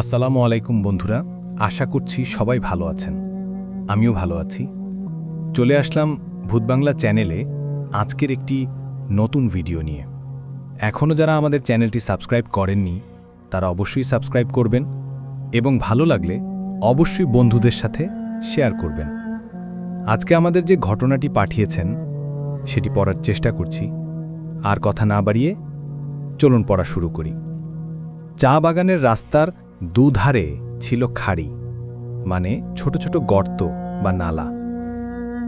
আসসালামু আলাইকুম বন্ধুরা, আশা করছি সবাই ভালো আছেন। আমিও ভালো আছি। চলে আসলাম ভূতবাংলা চ্যানেলে আজকের একটি নতুন ভিডিও নিয়ে। এখনও যারা আমাদের চ্যানেলটি সাবস্ক্রাইব করেননি, তারা অবশ্যই সাবস্ক্রাইব করবেন এবং ভালো লাগলে অবশ্যই বন্ধুদের সাথে শেয়ার করবেন। আজকে আমাদের যে ঘটনাটি পাঠিয়েছেন, সেটি পড়ার চেষ্টা করছি। আর কথা না বাড়িয়ে চলুন পড়া শুরু করি। চা বাগানের রাস্তার দুধারে ছিল খাড়ি মানে ছোট ছোট গর্ত বা নালা।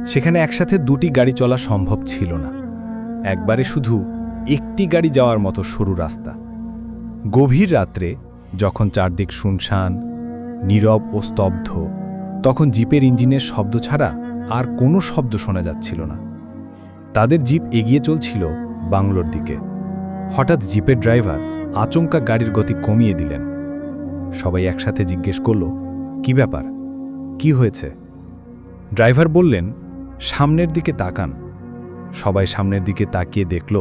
সেখানে একসাথে দুটি গাড়ি চলা সম্ভব ছিল না। একবারে শুধু একটি গাড়ি যাওয়ার মতো সরু রাস্তা। গভীর রাত্রে যখন চারদিক শুনশান, নীরব ও স্তব্ধ, তখন জিপের ইঞ্জিনের শব্দ ছাড়া আর কোনো শব্দ শোনা যাচ্ছিল না। তাদের জিপ এগিয়ে চলছিল বাংলোর দিকে। হঠাৎ জিপের ড্রাইভার আচমকা গাড়ির গতি কমিয়ে দিলেন। সবাই একসাথে জিজ্ঞেস করল, কি ব্যাপার? কি হয়েছে? ড্রাইভার বললেন, সামনের দিকে তাকান। সবাই সামনের দিকে তাকিয়ে দেখল,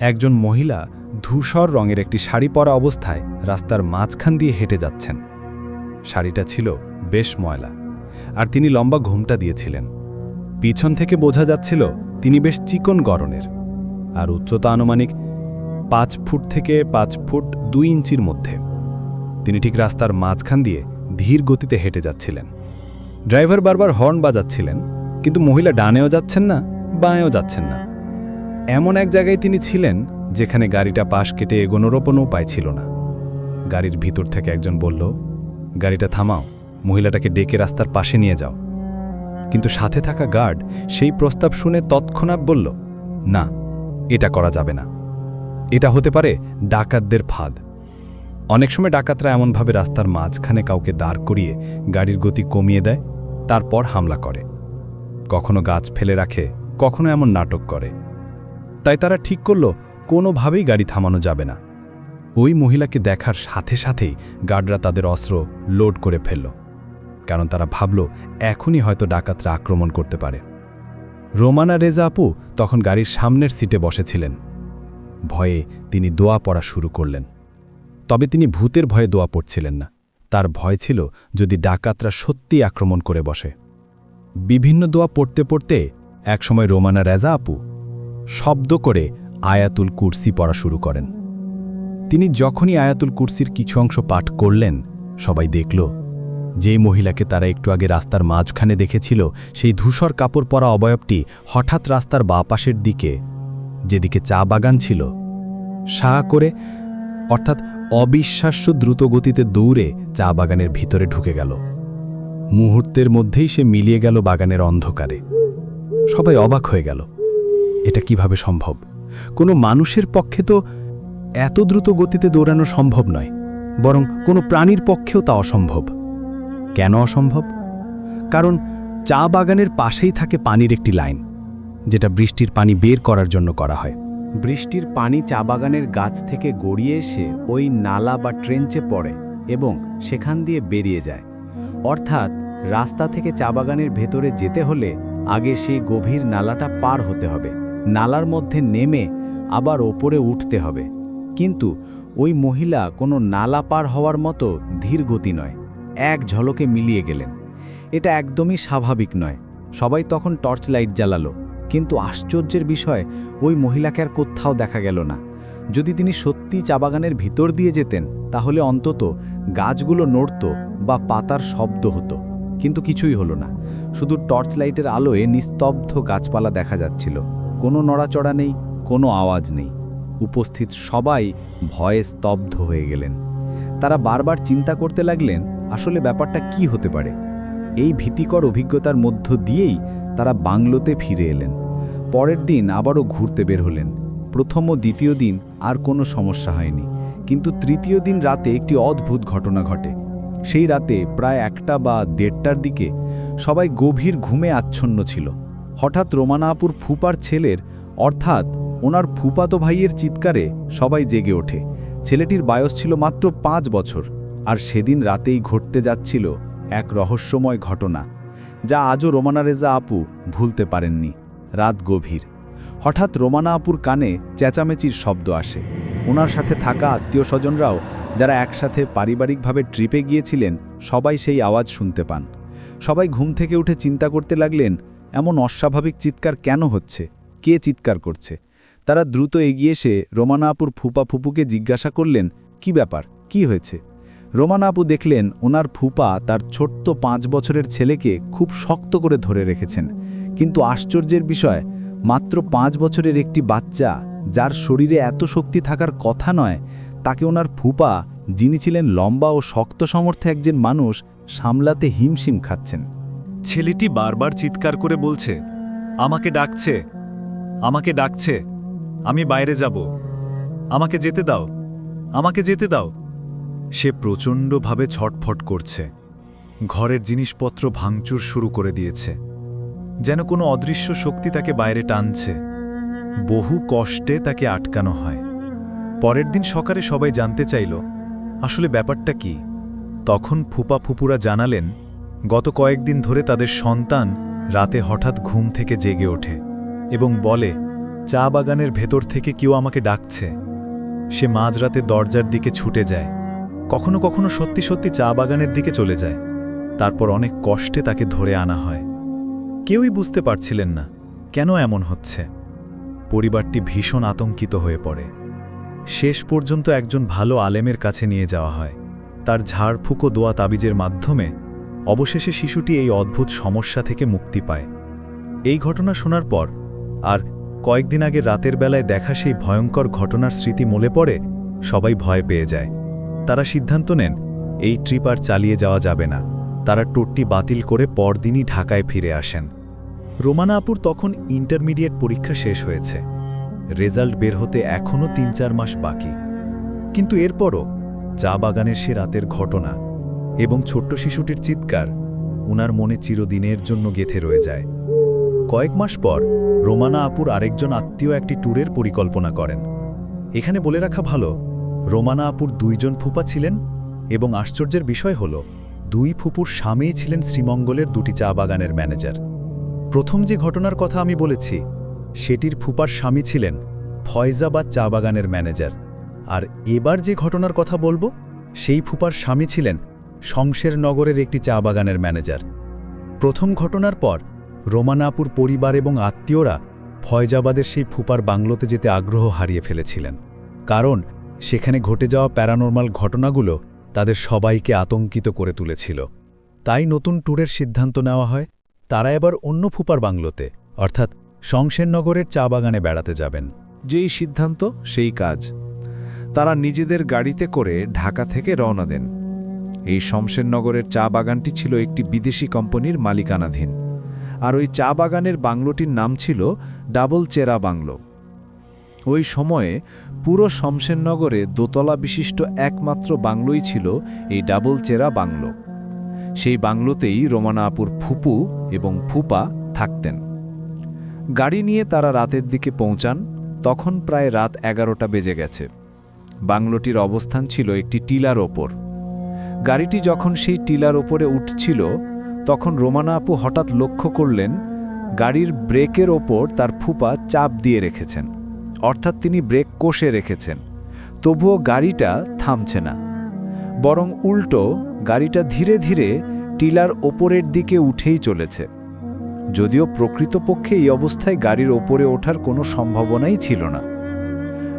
একজন মহিলা ধূসর রঙের একটি শাড়ি পরা অবস্থায় রাস্তার মাঝখান দিয়ে হেঁটে যাচ্ছেন। শাড়িটা ছিল বেশ ময়লা, আর তিনি লম্বা ঘুমটা দিয়েছিলেন। পিছন থেকে বোঝা যাচ্ছিল তিনি বেশ চিকন গরনের আর উচ্চতা আনুমানিক পাঁচ ফুট থেকে পাঁচ ফুট দুই ইঞ্চির মধ্যে। তিনি ঠিক রাস্তার মাঝখান দিয়ে ধীর গতিতে হেঁটে যাচ্ছিলেন। ড্রাইভার বারবার হর্ন বাজাচ্ছিলেন, কিন্তু মহিলা ডানেও যাচ্ছেন না, বাঁয়েও যাচ্ছেন না। এমন এক জায়গায় তিনি ছিলেন, যেখানে গাড়িটা পাশ কেটে এগোনোরও উপায় ছিল না। গাড়ির ভিতর থেকে একজন বলল, গাড়িটা থামাও, মহিলাটাকে ডেকে রাস্তার পাশে নিয়ে যাও। কিন্তু সাথে থাকা গার্ড সেই প্রস্তাব শুনে তৎক্ষণাৎ বলল, না, এটা করা যাবে না। এটা হতে পারে ডাকাতদের ফাঁদ। অনেক সময় ডাকাতরা এমনভাবে রাস্তার মাঝখানে কাউকে দাঁড় করিয়ে গাড়ির গতি কমিয়ে দেয়, তারপর হামলা করে। কখনো গাছ ফেলে রাখে, কখনো এমন নাটক করে। তাই তারা ঠিক করল, কোনোভাবেই গাড়ি থামানো যাবে না। ওই মহিলাকে দেখার সাথে সাথেই গার্ডরা তাদের অস্ত্র লোড করে ফেলল, কারণ তারা ভাবল, এখনই হয়তো ডাকাতরা আক্রমণ করতে পারে। রোমানা রেজা আপু তখন গাড়ির সামনের সিটে বসেছিলেন। ভয়ে তিনি দোয়া পড়া শুরু করলেন। তবে তিনি ভূতের ভয়ে দোয়া পড়ছিলেন না। তার ভয় ছিল যদি ডাকাতরা সত্যি আক্রমণ করে বসে। বিভিন্ন দোয়া পড়তে পড়তে একসময় রোমানা রেজা আপু শব্দ করে আয়াতুল কুরসি পড়া শুরু করেন। তিনি যখনই আয়াতুল কুরসির কিছু অংশ পাঠ করলেন, সবাই দেখল যেই মহিলাকে তারা একটু আগে রাস্তার মাঝখানে দেখেছিল, সেই ধূসর কাপড় পরা অবয়বটি হঠাৎ রাস্তার বাঁ পাশের দিকে, যেদিকে চা বাগান ছিল সা করে, অর্থাৎ অবিশ্বাস্য দ্রুত গতিতে দৌড়ে চা বাগানের ভিতরে ঢুকে গেল। মুহূর্তের মধ্যেই সে মিলিয়ে গেল বাগানের অন্ধকারে। সবাই অবাক হয়ে গেল, এটা কীভাবে সম্ভব? কোনো মানুষের পক্ষে তো এত দ্রুত গতিতে দৌড়ানো সম্ভব নয়, বরং কোনো প্রাণীর পক্ষেও তা অসম্ভব। কেন অসম্ভব? কারণ চা বাগানের পাশেই থাকে পানির একটি লাইন, যেটা বৃষ্টির পানি বের করার জন্য করা হয়। বৃষ্টির পানি চা বাগানের গাছ থেকে গড়িয়ে এসে ওই নালা বা ট্রেঞ্চে পড়ে এবং সেখান দিয়ে বেরিয়ে যায়। অর্থাৎ রাস্তা থেকে চা বাগানের ভেতরে যেতে হলে আগে সেই গভীর নালাটা পার হতে হবে। নালার মধ্যে নেমে আবার ওপরে উঠতে হবে। কিন্তু ওই মহিলা কোনো নালা পার হওয়ার মতো ধীর গতি নয়। এক ঝলকে মিলিয়ে গেলেন। এটা একদমই স্বাভাবিক নয়। সবাই তখন টর্চ লাইট জ্বালালো। কিন্তু আশ্চর্যের বিষয়, ওই মহিলাকে আর কোথাও দেখা গেল না। যদি তিনি সত্যি চা বাগানের ভিতর দিয়ে যেতেন, তাহলে অন্তত গাছগুলো নড়ত বা পাতার শব্দ হতো। কিন্তু কিছুই হলো না। শুধু টর্চ লাইটের আলোয় নিস্তব্ধ গাছপালা দেখা যাচ্ছিল। কোনো নড়াচড়া নেই, কোনো আওয়াজ নেই। উপস্থিত সবাই ভয়ে স্তব্ধ হয়ে গেলেন। তারা বারবার চিন্তা করতে লাগলেন, আসলে ব্যাপারটা কি হতে পারে? এই ভীতিকর অভিজ্ঞতার মধ্য দিয়েই তারা বাংলোতে ফিরে এলেন। পরের দিন আবারও ঘুরতে বের হলেন। প্রথম ও দ্বিতীয় দিন আর কোনো সমস্যা হয়নি। কিন্তু তৃতীয় দিন রাতে একটি অদ্ভুত ঘটনা ঘটে। সেই রাতে প্রায় একটা বা দেড়টার দিকে সবাই গভীর ঘুমে আচ্ছন্ন ছিল। হঠাৎ রোমানাপুর ফুপার ছেলের, অর্থাৎ ওনার ফুপাতো ভাইয়ের চিৎকারে সবাই জেগে ওঠে। ছেলেটির বয়স ছিল মাত্র পাঁচ বছর, আর সেদিন রাতেই ঘটতে যাচ্ছিল এক রহস্যময় ঘটনা, যা আজও রোমানা রেজা আপু ভুলতে পারেননি। রাত গভীর। হঠাৎ রোমানা আপুর কানে চেঁচামেচির শব্দ আসে। ওনার সাথে থাকা আত্মীয় স্বজনরাও, যারা একসাথে পারিবারিকভাবে ট্রিপে গিয়েছিলেন, সবাই সেই আওয়াজ শুনতে পান। সবাই ঘুম থেকে উঠে চিন্তা করতে লাগলেন, এমন অস্বাভাবিক চিৎকার কেন হচ্ছে? কে চিৎকার করছে? তারা দ্রুত এগিয়ে এসে রোমানা আপুর ফুপা ফুপুকে জিজ্ঞাসা করলেন, কি ব্যাপার? কি হয়েছে? রোমানা আপু দেখলেন ওনার ফুপা তার ছোট্ট পাঁচ বছরের ছেলেকে খুব শক্ত করে ধরে রেখেছেন। কিন্তু আশ্চর্যের বিষয়, মাত্র পাঁচ বছরের একটি বাচ্চা যার শরীরে এত শক্তি থাকার কথা নয়, তাকে ওনার ফুপা, যিনি ছিলেন লম্বা ও শক্ত সমর্থে একজন মানুষ, সামলাতে হিমশিম খাচ্ছেন। ছেলেটি বারবার চিৎকার করে বলছে, আমাকে ডাকছে আমাকে ডাকছে, আমি বাইরে যাব, আমাকে যেতে দাও, আমাকে যেতে দাও। সে প্রচণ্ডভাবে ছটফট করছে। ঘরের জিনিসপত্র ভাঙচুর শুরু করে দিয়েছে। যেন কোনো অদৃশ্য শক্তি তাকে বাইরে টানছে। বহু কষ্টে তাকে আটকানো হয়। পরের দিন সকালে সবাই জানতে চাইল, আসলে ব্যাপারটা কি? তখন ফুপা ফুপুরা জানালেন, গত কয়েকদিন ধরে তাদের সন্তান রাতে হঠাৎ ঘুম থেকে জেগে ওঠে এবং বলে, চা বাগানের ভেতর থেকে কেউ আমাকে ডাকছে। সে মাঝরাতে দরজার দিকে ছুটে যায়। কখনো কখনো সত্যি সত্যি চা বাগানের দিকে চলে যায়। তারপর অনেক কষ্টে তাকে ধরে আনা হয়। কেউই বুঝতে পারছিলেন না, কেন এমন হচ্ছে। পরিবারটি ভীষণ আতঙ্কিত হয়ে পড়ে। শেষ পর্যন্ত একজন ভালো আলেমের কাছে নিয়ে যাওয়া হয়। তার ঝাড়ফুঁকো দোয়া তাবিজের মাধ্যমে অবশেষে শিশুটি এই অদ্ভুত সমস্যা থেকে মুক্তি পায়। এই ঘটনা শোনার পর আর কয়েকদিন আগে রাতের বেলায় দেখা সেই ভয়ঙ্কর ঘটনার স্মৃতি মলে পড়ে, সবাই ভয় পেয়ে যায়। তারা সিদ্ধান্ত নেন, এই ট্রিপ আর চালিয়ে যাওয়া যাবে না। তারা টোটটি বাতিল করে পরদিনই ঢাকায় ফিরে আসেন। রোমানা আপুর তখন ইন্টারমিডিয়েট পরীক্ষা শেষ হয়েছে। রেজাল্ট বের হতে এখনও তিন চার মাস বাকি। কিন্তু এরপরও চা বাগানের সে রাতের ঘটনা এবং ছোট্ট শিশুটির চিৎকার উনার মনে চিরদিনের জন্য গেথে রয়ে যায়। কয়েক মাস পর রোমানা আপুর আরেকজন আত্মীয় একটি ট্যুরের পরিকল্পনা করেন। এখানে বলে রাখা ভালো রোমানা আপুর দুইজন ফুপা ছিলেন এবং আশ্চর্যের বিষয় হল, দুই ফুপুর স্বামীই ছিলেন শ্রীমঙ্গলের দুটি চা বাগানের ম্যানেজার। প্রথম যে ঘটনার কথা আমি বলেছি, সেটির ফুপার স্বামী ছিলেন ফয়জাবাদ চা বাগানের ম্যানেজার। আর এবার যে ঘটনার কথা বলব, সেই ফুপার স্বামী ছিলেন শংশের নগরের একটি চা বাগানের ম্যানেজার। প্রথম ঘটনার পর, রোমানাপুর পরিবার এবং আত্মীয়রা ফয়জাবাদের সেই ফুপার বাংলোতে যেতে আগ্রহ হারিয়ে ফেলেছিলেন। কারণ সেখানে ঘটে যাওয়া প্যারানর্মাল ঘটনাগুলো তাদের সবাইকে আতঙ্কিত করে তুলেছিল। তাই নতুন ট্যুরের সিদ্ধান্ত নেওয়া হয়, তারা এবার অন্য ফুপার বাংলোতে, অর্থাৎ শংশেরনগরের চা বাগানে বেড়াতে যাবেন। যেই সিদ্ধান্ত, সেই কাজ। তারা নিজেদের গাড়িতে করে ঢাকা থেকে রওনা দেন। এই শমশেরনগরের চা বাগানটি ছিল একটি বিদেশি কোম্পানির মালিকানাধীন। আর ওই চা বাগানের বাংলোটির নাম ছিল ডাবল চেরা বাংলো। ওই সময়ে পুরো শমশেরনগরে দোতলা বিশিষ্ট একমাত্র বাংলোই ছিল এই ডাবল চেরা বাংলো। সেই বাংলোতেই রোমানা আপুর ফুপু এবং ফুপা থাকতেন। গাড়ি নিয়ে তারা রাতের দিকে পৌঁছান, তখন প্রায় রাত এগারোটা বেজে গেছে। বাংলোটির অবস্থান ছিল একটি টিলার ওপর। গাড়িটি যখন সেই টিলার ওপরে উঠছিল, তখন রোমানা আপু হঠাৎ লক্ষ্য করলেন, গাড়ির ব্রেকের ওপর তার ফুপা চাপ দিয়ে রেখেছেন। অর্থাৎ তিনি ব্রেক কষে রেখেছেন। তবুও গাড়িটা থামছে না। বরং উল্টো গাড়িটা ধীরে ধীরে টিলার ওপরের দিকে উঠেই চলেছে। যদিও প্রকৃতপক্ষে এই অবস্থায় গাড়ির ওপরে ওঠার কোনো সম্ভাবনাই ছিল না।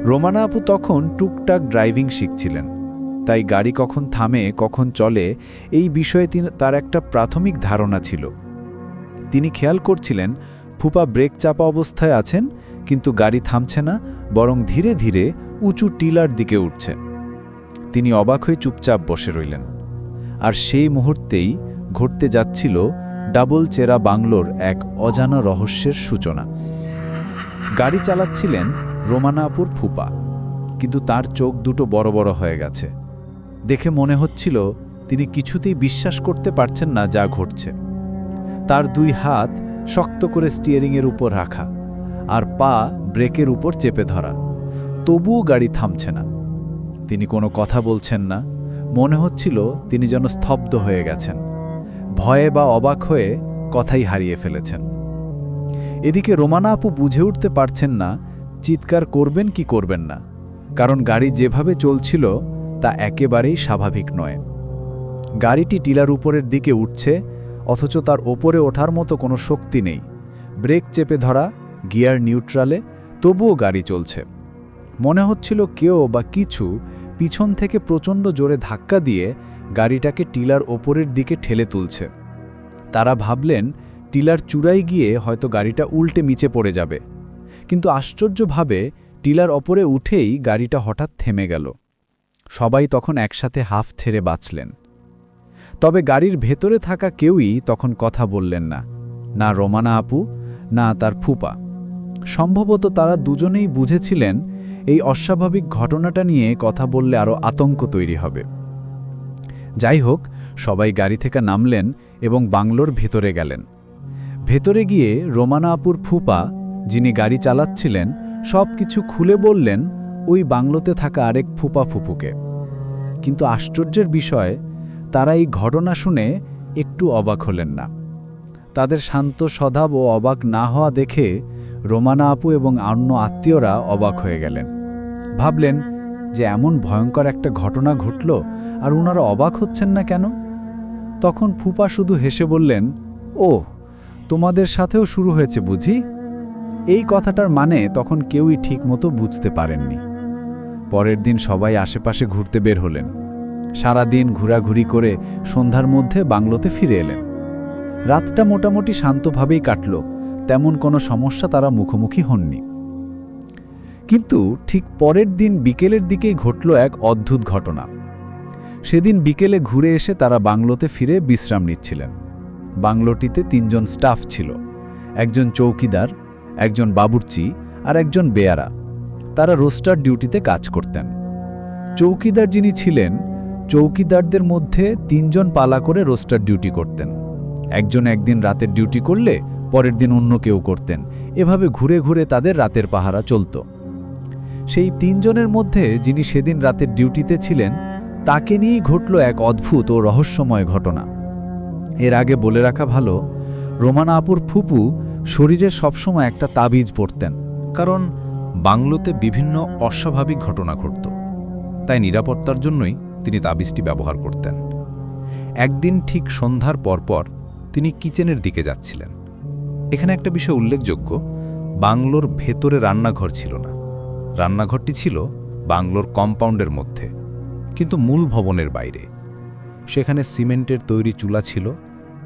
রোমানা আপু তখন টুকটাক ড্রাইভিং শিখছিলেন। তাই গাড়ি কখন থামে, কখন চলে, এই বিষয়ে তিনি, তার একটা প্রাথমিক ধারণা ছিল। তিনি খেয়াল করছিলেন, ফুপা ব্রেক চাপা অবস্থায় আছেন কিন্তু গাড়ি থামছে না, বরং ধীরে ধীরে উঁচু টিলার দিকে উঠছে। তিনি অবাক হয়ে চুপচাপ বসে রইলেন। আর সেই মুহূর্তেই ঘটতে যাচ্ছিল ডাবল চেরা বাংলোর এক অজানা রহস্যের সূচনা। গাড়ি চালাচ্ছিলেন রোমানাপুর ফুপা, কিন্তু তার চোখ দুটো বড় বড় হয়ে গেছে। দেখে মনে হচ্ছিল তিনি কিছুতেই বিশ্বাস করতে পারছেন না যা ঘটছে। তার দুই হাত শক্ত করে স্টিয়ারিংয়ের উপর রাখা। আর পা ব্রেকের উপর চেপে ধরা। তবুও গাড়ি থামছে না। তিনি কোনো কথা বলছেন না। মনে হচ্ছিল তিনি যেন স্তব্ধ হয়ে গেছেন। ভয়ে বা অবাক হয়ে কথাই হারিয়ে ফেলেছেন। এদিকে রোমানা আপু বুঝে উঠতে পারছেন না, চিৎকার করবেন কি করবেন না। কারণ গাড়ি যেভাবে চলছিল, তা একেবারেই স্বাভাবিক নয়। গাড়িটি টিলার উপরের দিকে উঠছে, অথচ তার ওপরে ওঠার মতো কোনো শক্তি নেই। ব্রেক চেপে ধরা গিয়ার নিউট্রালে, তবুও গাড়ি চলছে। মনে হচ্ছিল কেউ বা কিছু পিছন থেকে প্রচণ্ড জোরে ধাক্কা দিয়ে গাড়িটাকে টিলার ওপরের দিকে ঠেলে তুলছে। তারা ভাবলেন, টিলার চূড়ায় গিয়ে হয়তো গাড়িটা উল্টে মিচে পড়ে যাবে। কিন্তু আশ্চর্যভাবে টিলার ওপরে উঠেই গাড়িটা হঠাৎ থেমে গেল। সবাই তখন একসাথে হাফ ছেড়ে বাঁচলেন। তবে গাড়ির ভেতরে থাকা কেউই তখন কথা বললেন না। না রোমানা আপু, না তার ফুপা। সম্ভবত তারা দুজনেই বুঝেছিলেন এই অস্বাভাবিক ঘটনাটা নিয়ে কথা বললে আরও আতঙ্ক তৈরি হবে। যাই হোক, সবাই গাড়ি থেকে নামলেন এবং বাংলোর ভেতরে গেলেন। ভেতরে গিয়ে রোমানা আপুর ফুপা, যিনি গাড়ি চালাচ্ছিলেন সব কিছু খুলে বললেন ওই বাংলোতে থাকা আরেক ফুপা ফুপুকে। কিন্তু আশ্চর্যের বিষয়, তারা এই ঘটনা শুনে একটু অবাক হলেন না। তাদের শান্ত স্বভাব ও অবাক না হওয়া দেখে রোমানা আপু এবং অন্য আত্মীয়রা অবাক হয়ে গেলেন। ভাবলেন যে এমন ভয়ঙ্কর একটা ঘটনা ঘটল আর ওনারা অবাক হচ্ছেন না কেন? তখন ফুপা শুধু হেসে বললেন ও তোমাদের সাথেও শুরু হয়েছে বুঝি? এই কথাটার মানে তখন কেউই ঠিকমতো বুঝতে পারেননি। পরের দিন সবাই আশেপাশে ঘুরতে বের হলেন। সারাদিন ঘোরাঘুরি করে সন্ধ্যার মধ্যে বাংলোতে ফিরে এলেন। রাতটা মোটামুটি শান্তভাবেই কাটল। তেমন কোনো সমস্যা তারা মুখোমুখি হননি। কিন্তু ঠিক পরের দিন বিকেলের দিকেই ঘটল এক অদ্ভুত ঘটনা। সেদিন বিকেলে ঘুরে এসে তারা বাংলোতে ফিরে বিশ্রাম নিচ্ছিলেন। বাংলোটিতে তিনজন স্টাফ ছিল। একজন চৌকিদার, একজন বাবুর্চি আর একজন বেয়ারা। তারা রোস্টার ডিউটিতে কাজ করতেন। চৌকিদার যিনি ছিলেন, চৌকিদারদের মধ্যে তিনজন পালা করে রোস্টার ডিউটি করতেন। একজন একদিন রাতের ডিউটি করলে পরের দিন অন্য কেউ করতেন। এভাবে ঘুরে ঘুরে তাদের রাতের পাহারা চলত। সেই তিনজনের মধ্যে যিনি সেদিন রাতের ডিউটিতে ছিলেন, তাকে নিয়েই ঘটল এক অদ্ভুত ও রহস্যময় ঘটনা। এর আগে বলে রাখা ভালো রোমানা আপুর ফুপু শরীরে সবসময় একটা তাবিজ পরতেন, কারণ বাংলোতে বিভিন্ন অস্বাভাবিক ঘটনা ঘটত। তাই নিরাপত্তার জন্যই তিনি তাবিজটি ব্যবহার করতেন। একদিন ঠিক সন্ধ্যার পরপর তিনি কিচেনের দিকে যাচ্ছিলেন। এখানে একটা বিষয় উল্লেখযোগ্য, বাংলোর ভেতরে রান্নাঘর ছিল না। রান্নাঘরটি ছিল বাংলোর কম্পাউন্ডের মধ্যে, কিন্তু মূল ভবনের বাইরে। সেখানে সিমেন্টের তৈরি চুলা ছিল,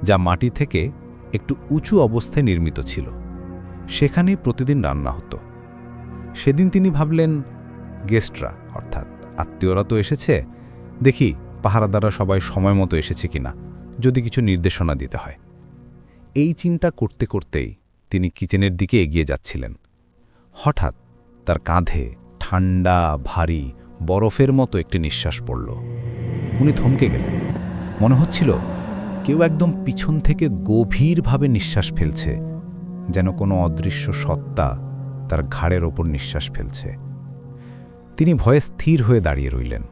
যা মাটি থেকে একটু উঁচু অবস্থায় নির্মিত ছিল। সেখানেই প্রতিদিন রান্না হতো। সেদিন তিনি ভাবলেন, গেস্টরা, অর্থাৎ আত্মীয়রা তো এসেছে, দেখি পাহারাদারা সবাই সময় মতো এসেছে কিনা, যদি কিছু নির্দেশনা দিতে হয়। এই চিন্তা করতে করতেই তিনি কিচেনের দিকে এগিয়ে যাচ্ছিলেন। হঠাৎ তার কাঁধে ঠান্ডা ভারী, বরফের মতো একটি নিঃশ্বাস পড়ল। উনি থমকে গেলেন। মনে হচ্ছিল কেউ একদম পিছন থেকে গভীরভাবে নিঃশ্বাস ফেলছে, যেন কোনো অদৃশ্য সত্তা তার ঘাড়ের ওপর নিঃশ্বাস ফেলছে। তিনি ভয়ে স্থির হয়ে দাঁড়িয়ে রইলেন।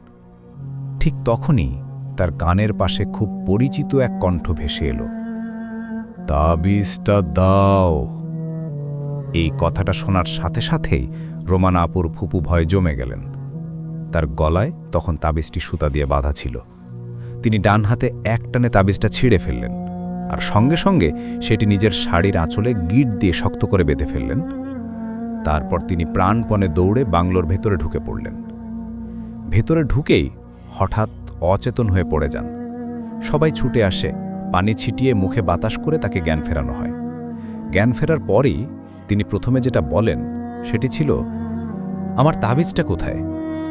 ঠিক তখনই তার কানের পাশে খুব পরিচিত এক কণ্ঠ ভেসে এলো। তাবিজটা দাও। এই কথাটা শোনার সাথে সাথেই রোমানা আপুর ফুপু ভয় জমে গেলেন। তার গলায় তখন তাবিজটি সুতা দিয়ে বাঁধা ছিল। তিনি ডান হাতে এক টানে তাবিজটা ছিঁড়ে ফেললেন আর সঙ্গে সঙ্গে সেটি নিজের শাড়ির আঁচলে গিট দিয়ে শক্ত করে বেঁধে ফেললেন। তারপর তিনি প্রাণপণে দৌড়ে বাংলোর ভেতরে ঢুকে পড়লেন। ভেতরে ঢুকেই হঠাৎ অচেতন হয়ে পড়ে যান। সবাই ছুটে আসে পানি ছিটিয়ে মুখে বাতাস করে তাকে জ্ঞান ফেরানো হয়। জ্ঞান ফেরার পরই তিনি প্রথমে যেটা বলেন সেটি ছিল, আমার তাবিজটা কোথায়?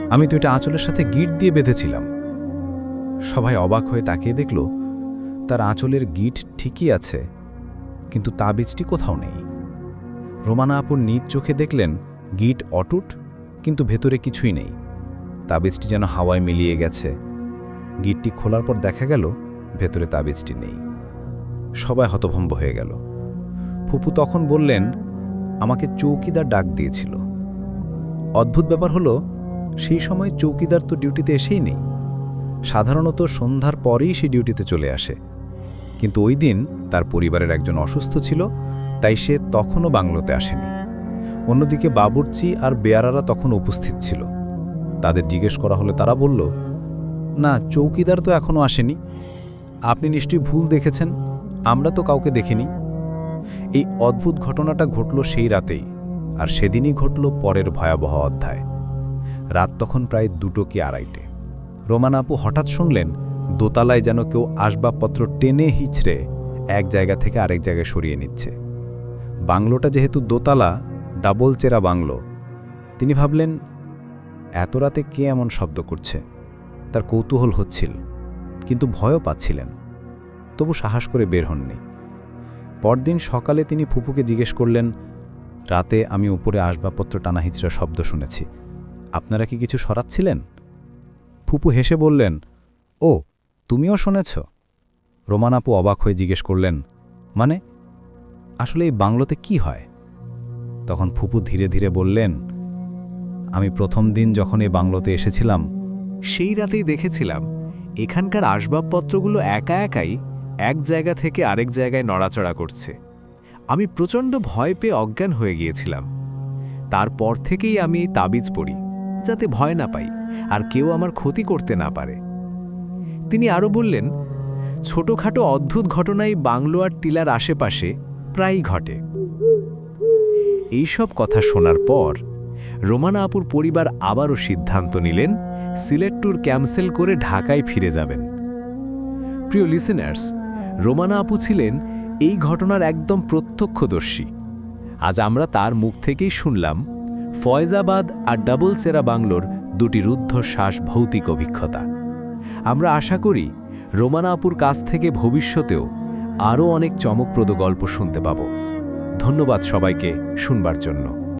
আমি তো এটা আঁচলের সাথে গিট দিয়ে বেঁধেছিলাম। সবাই অবাক হয়ে তাকিয়ে দেখল, তার আঁচলের গিট ঠিকই আছে, কিন্তু তাবিজটি কোথাও নেই। রোমানা আপুর নিজ চোখে দেখলেন, গিট অটুট, কিন্তু ভেতরে কিছুই নেই। তাবিজটি যেন হাওয়ায় মিলিয়ে গেছে। গিটটি খোলার পর দেখা গেল ভেতরে তাবিজটি নেই। সবাই হতভম্ব হয়ে গেল। ফুপু তখন বললেন, আমাকে চৌকিদার ডাক দিয়েছিল। অদ্ভুত ব্যাপার হলো, সেই সময় চৌকিদার তো ডিউটিতে এসেই নেই। সাধারণত সন্ধ্যার পরেই সে ডিউটিতে চলে আসে। কিন্তু ওই দিন তার পরিবারের একজন অসুস্থ ছিল, তাই সে তখনও বাংলোতে আসেনি। অন্যদিকে বাবুর্চি আর বেয়ারারা তখন উপস্থিত ছিল। তাদের জিজ্ঞেস করা হলে তারা বলল, না, চৌকিদার তো এখনও আসেনি। আপনি নিশ্চয়ই ভুল দেখেছেন, আমরা তো কাউকে দেখিনি। এই অদ্ভুত ঘটনাটা ঘটল সেই রাতেই, আর সেদিনই ঘটল পরের ভয়াবহ অধ্যায়। রাত তখন প্রায় দুটো কি আড়াইটে। রোমান আপু হঠাৎ শুনলেন, দোতলায় যেন কেউ আসবাবপত্র টেনে হিচড়ে এক জায়গা থেকে আরেক জায়গায় সরিয়ে নিচ্ছে। বাংলোটা যেহেতু দোতলা, ডাবল চেরা বাংলো, তিনি ভাবলেন, এত রাতে কে এমন শব্দ করছে? তার কৌতূহল হচ্ছিল। কিন্তু ভয়ও পাচ্ছিলেন। তবু সাহস করে বের হননি। পরদিন সকালে তিনি ফুপুকে জিজ্ঞেস করলেন, রাতে আমি উপরে আসবাবপত্র টানা হিচড়া শব্দ শুনেছি। আপনারা কি কিছু সরাচ্ছিলেন? ফুপু হেসে বললেন, ও, তুমিও শুনেছ? রোমান আপু অবাক হয়ে জিজ্ঞেস করলেন মানে আসলে এই বাংলোতে কি হয়? তখন ফুপু ধীরে ধীরে বললেন, আমি প্রথম দিন যখন এই বাংলোতে এসেছিলাম, সেই রাতেই দেখেছিলাম এখানকার আসবাবপত্রগুলো একা একাই এক জায়গা থেকে আরেক জায়গায় নড়াচড়া করছে। আমি প্রচণ্ড ভয় পেয়ে অজ্ঞান হয়ে গিয়েছিলাম। তারপর থেকেই আমি তাবিজ পড়ি যাতে ভয় না পাই আর কেউ আমার ক্ষতি করতে না পারে। তিনি আরও বললেন, ছোটখাটো অদ্ভুত ঘটনাই বাংলো আর টিলার আশেপাশে প্রায়ই ঘটে। এইসব কথা শোনার পর রোমানা আপুর পরিবার আবারও সিদ্ধান্ত নিলেন সিলেট ট্যুর ক্যান্সেল করে ঢাকায় ফিরে যাবেন। প্রিয় লিসেনার্স রোমানা আপু ছিলেন এই ঘটনার একদম প্রত্যক্ষদর্শী। আজ আমরা তার মুখ থেকেই শুনলাম, ফয়জাবাদ আর ডাবল সেরা বাংলোর দুটি রুদ্ধশ্বাস ভৌতিক অভিজ্ঞতা। আমরা আশা করি, রোমানা আপুর কাছ থেকে ভবিষ্যতেও আরও অনেক চমকপ্রদ গল্প শুনতে পাব। ধন্যবাদ সবাইকে শুনবার জন্য।